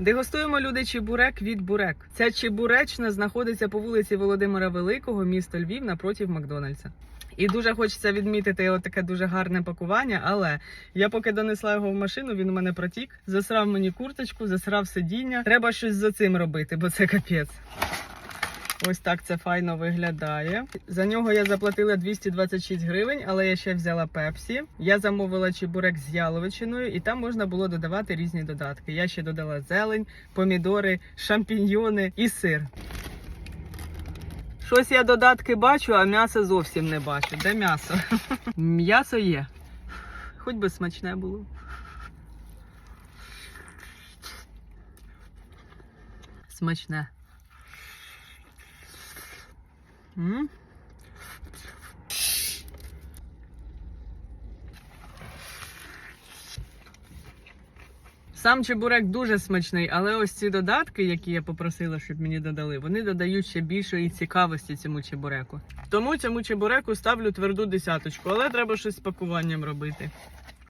Дегустуємо люди чебурек від бурек. Ця чебуречна знаходиться по вулиці Володимира Великого, місто Львів, напротив Макдональдса. І дуже хочеться відмітити таке дуже гарне пакування, але я поки донесла його в машину, він у мене протік, засрав мені курточку, засрав сидіння. Треба щось за цим робити, бо це капець. Ось так це файно виглядає. За нього я заплатила 226 гривень, але я ще взяла пепсі. Я замовила чебурек з яловичиною, і там можна було додавати різні додатки. Я ще додала зелень, помідори, шампіньйони і сир. Щось я додатки бачу, а м'ясо зовсім не бачу. Де м'ясо? М'ясо є. Хоч би смачне було. Смачне. Сам чебурек дуже смачний, але ось ці додатки, які я попросила, щоб мені додали, вони додають ще більшої цікавості цьому чебуреку. Тому цьому чебуреку ставлю тверду десяточку, але треба щось з пакуванням робити.